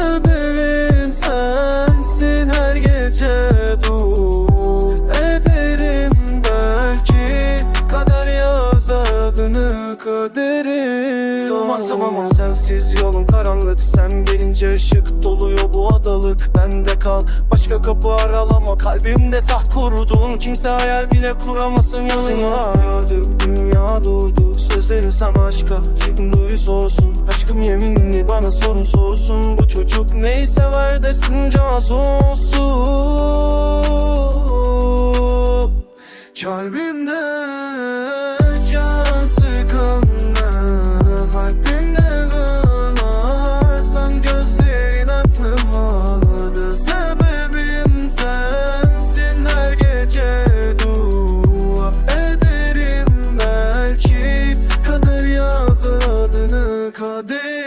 Sebebim sensin her gece dur Ederim belki Kader yaz adını kaderim. Zaman tamamım sensiz yolum karanlık. Sen gelince ışık doluyor bu adalık. Bende kal başka kapı aralama. Kalbimde taht kurdun Kimse hayal bile kuramasın yanına Gördük dünya durdu. Sözlerim sana aşka. Kim duysa olsun. Aşkım yeminli bana sorun soğusun Neyi sever desin casusu Kalbimde can sıkıldı Kalbimde gına gözlerin aklım Sebebim sensin her gece dua Ederim. Belki Kader yazdı kader